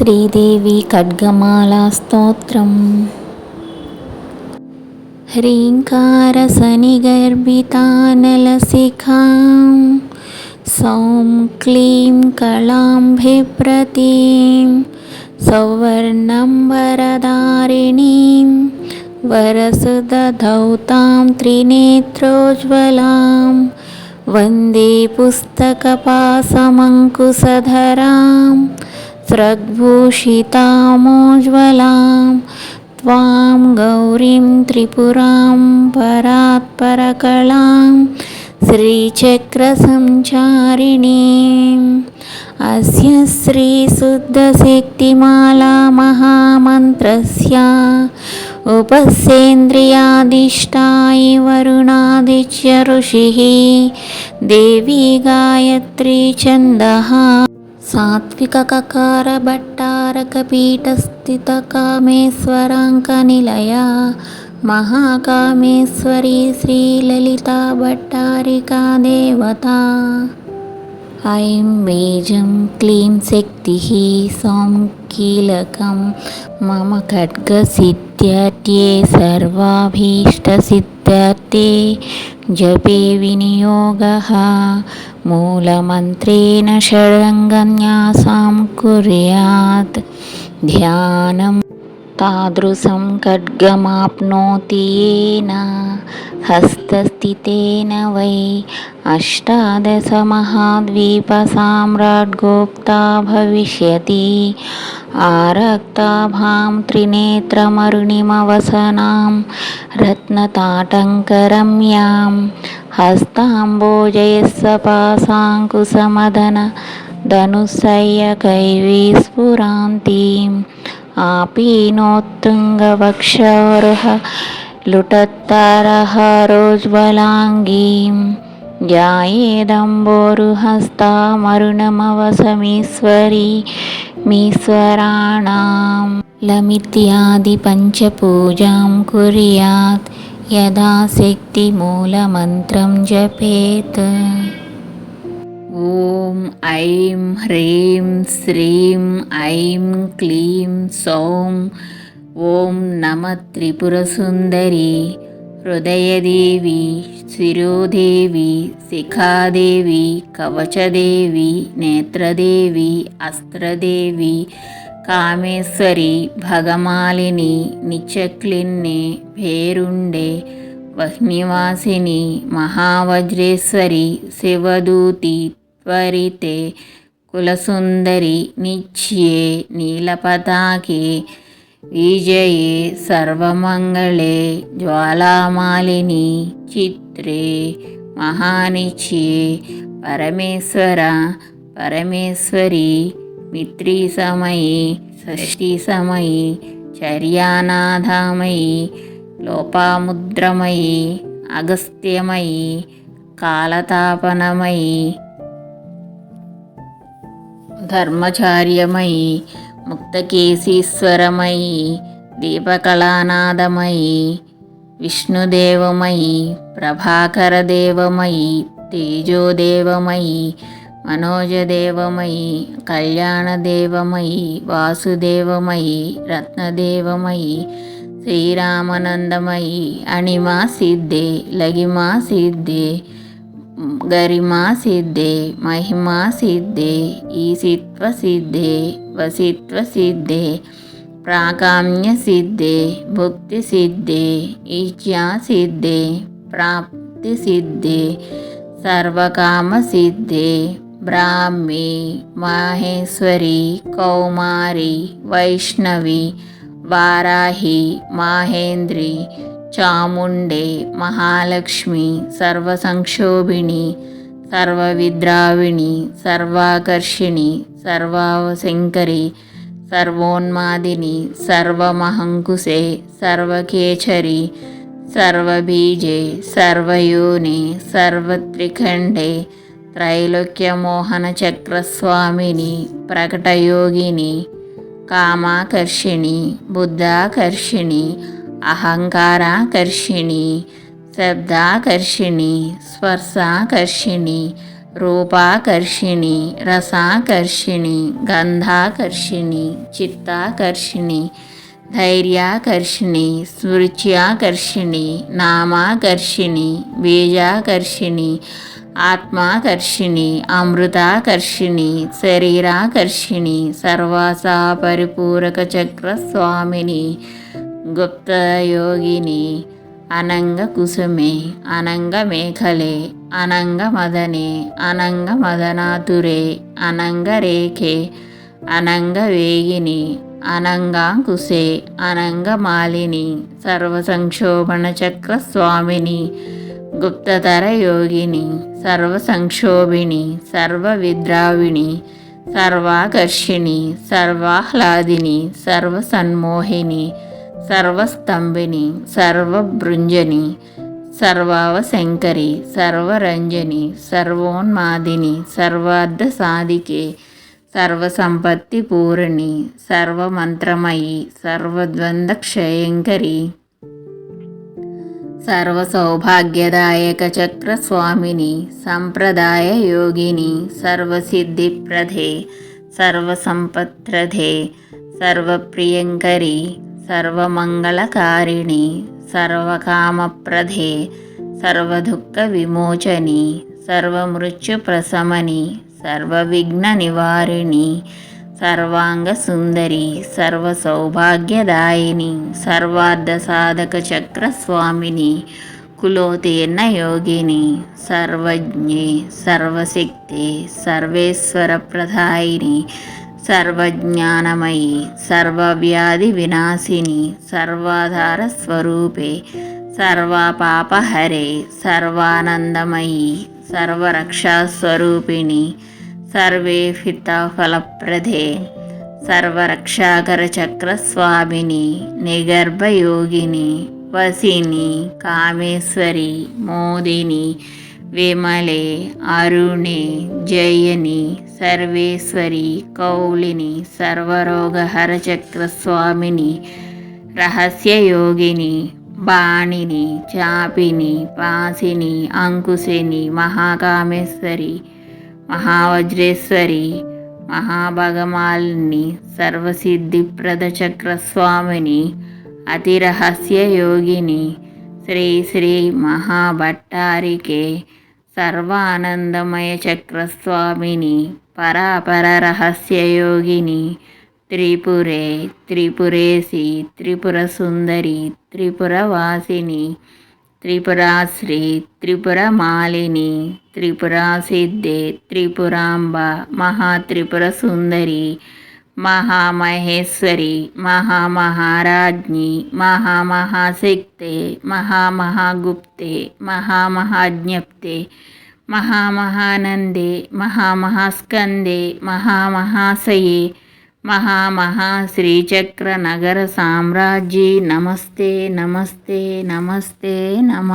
श्रीदेवी खड्गमालास्तोत्रम्। ह्रीङ्कारसनिगर्भितानलसिखां सौं क्लीं कलाम्बिप्रतीं सौवर्णं वरदारिणीं वरसुदधौतां त्रिनेत्रोज्ज्वलां वन्दे पुस्तकपाशमङ्कुशधरां स्रग्भूषितामोज्ज्वलां त्वां गौरीं त्रिपुरां परात्परकलां श्रीचक्रसञ्चारिणीम् अस्य श्रीशुद्धशक्तिमाला महामन्त्रस्य उपसेन्द्रियादिष्टाय वरुणादिच्य ऋषिः देवी गायत्री छन्दः सात्विकककारभट्टारकपीठस्थितकामेश्वराङ्कनिलया महाकामेश्वरी श्रीललिता भट्टारिका देवता ऐं बीजं क्लीं शक्तिः सौं कीलकं मम खड्गसिद्ध्यर्थे सर्वाभीष्टसिद्ध्यर्थे जपे विनियोगः। मूलमन्त्रेण षडङ्गन्यासां कुर्यात्। ध्यानं తాదృశం ఖడ్గమాప్నోతి ఏన హస్తస్థితేన వై అష్టాదశమహాద్వీపసామ్రాడ్గోప్తా భవిష్యతి ఆరక్తాభాం త్రినేత్రమరుణిమవసనాం రత్నతాటంకరమ్యాం హస్తాంబోజయస్సపాసాంకుశమదన ధనుస్సయ్యకైవీస్ఫురాంతీం आपीनोत्तुङ्गवक्षोरुह लुटत्तरहरोज्ज्वलाङ्गीं ध्यायेदम्बोरुहस्तामरुणमवसमीश्वरी मीश्वराणां लमित्यादिपञ्चपूजां कुर्यात् यदा शक्तिमूलमन्त्रं जपेत् ఓం ఐం హ్రీం శ్రీం ఐం క్లీం సౌం ఓం నమ త్రిపురసుందరి హృదయదేవి శిరోదేవి శిఖాదేవి కవచదేవి నేత్రదేవి అస్త్రదేవి కామేశ్వరి భగమాలిని నిచక్లిన్నే పేరుండే వహ్నివాసిని మహావజ్రేశ్వరి శివదూతి త్వరితే కులసుందరి నిచ్యే నీలపతాకే విజయే సర్వమంగళే జ్వాలామాలిని చిత్రే మహానిచ్యే పరమేశ్వర పరమేశ్వరి మిత్రీ సమయి షష్ఠీ సమయి చర్యానాథమయి లోపాముద్రమయి అగస్త్యమయి కాలతాపనమయి ధర్మచార్యమై ముక్తకేశీశ్వరమై దీపకళానాదమై విష్ణుదేవమై ప్రభాకరదేవమై తేజోదేవమై మనోజదేవమై కళ్యాణదేవమై వాసుదేవమై రత్నదేవమై శ్రీరామనందమయి అణిమా సిద్ధే లగిమా సిద్ధే गरिमा सिद्धे महिमा सिद्धे ईसित्वसिद्धे वसित्वसिद्धे प्राकाम्यसिद्धे भुक्तिसिद्धे इच्छासिद्धे प्राप्तिसिद्धे सर्वकामसिद्धे ब्राह्मी माहेश्वरी कौमारी वैष्णवी वाराही माहेन्द्री చాముండే మహాలక్ష్మి సర్వ సంక్షోభిణి సర్వ విద్రావిణి సర్వాకర్షిణి సర్వావశంకరి సర్వోన్మాదిని సర్వమహంకుశే సర్వకేచరి సర్వబీజే సర్వయోని సర్వత్రిఖండే త్రైలోక్యమోహన చక్రస్వామిని ప్రకటయోగిని కామాకర్షిణి బుద్ధాకర్షిణి అహంకారాకర్షిణి శబ్దాకర్షిణి స్పర్శాకర్షిణి రూపాకర్షిణి రసాకర్షిణి గంధాకర్షిణి చిత్తాకర్షిణి ధైర్యాకర్షిణి స్మృత్యాకర్షిణి నామాకర్షిణి బీజాకర్షిణి ఆత్మాకర్షిణి అమృతాకర్షిణి శరీరాకర్షిణి సర్వాసా పరిపూరక చక్రస్వామిని గుప్తయోగిని అనంగ కుసుమే అనంగ మేఖలే అనంగ మదనే అనంగ మదనాతురే అనంగ రేఖే అనంగ వేగిని అనంగాంకుశే అనంగమాలిని సర్వసంక్షోభణ చక్ర స్వామిని గుప్తతర యోగిని సర్వసంక్షోభిణి సర్వవిద్రావిణి సర్వాకర్షిణి సర్వాహ్లాదిని సర్వసన్మోహిని सर्वस्तम्भिनी सर्वभृञ्जनी सर्वावशङ्करी सर्वरञ्जनी सर्वोन्मादिनी सर्वार्धसाधिके सर्वसम्पत्तिपूरिणि सर्वमन्त्रमयी सर्वद्वन्द्वक्षयङ्करी सर्वसौभाग्यदायकचक्रस्वामिनि सम्प्रदाययोगिनि सर्वसिद्धिप्रधे सर्वसम्पे सर्वप्रियङ्करी సర్వమంగళకారిణి సర్వకామప్రధే సర్వదుఃఖ విమోచని సర్వమృత్యుప్రశమని సర్వవిఘ్న నివారిణి సర్వాంగ సుందరి సర్వ సౌభాగ్యదాయిని సర్వార్థ సాధక చక్ర స్వామిని కులోతీర్ణ యోగిని సర్వజ్ఞే సర్వశక్తి సర్వేశ్వర ప్రధాయిని సర్వజ్ఞానమయి సర్వవ్యాధి వినాశిని సర్వాధార స్వరూపే సర్వపాపహరే సర్వానందమయీ సర్వరక్షాస్వరూపిణి సర్వే ఫలప్రదే సర్వరక్షాకర చక్రస్వామిని నిగర్భయోగిని వసిని కామేశ్వరి మోదిని విమలే అరుణే జయని సర్వేశ్వరి కౌలిని సర్వరోగహర చక్రస్వామిని రహస్యయోగిని బాణిని చాపిని పాసిని అంకుశిని మహాకామేశ్వరి మహావజ్రేశ్వరి మహాభగమాలిని సర్వసిద్ధిప్రద చక్రస్వామిని అతిరహస్య యోగిని శ్రీ శ్రీ మహాభట్టారికే సర్వానందమయ చక్రస్వామిని పరాపర రహస్యయోగిని త్రిపురే త్రిపురేసి త్రిపుర సుందరి త్రిపురవాసిని త్రిపురాశ్రీ త్రిపురమాలిని త్రిపురాసిద్ధే త్రిపురాంబ మహాత్రిపుర సుందరి మహామహేశ్వరి మహామహారాజ్ఞి మహామహాశక్తే మహామహాగుప్తే మహామహాజ్ఞప్తే మహామహానందే మహామహాస్కందే మహామహాశయే మహామహాశ్రీచక్ర నగర సామ్రాజ్యీ నమస్తే నమస్తే నమస్తే నమ.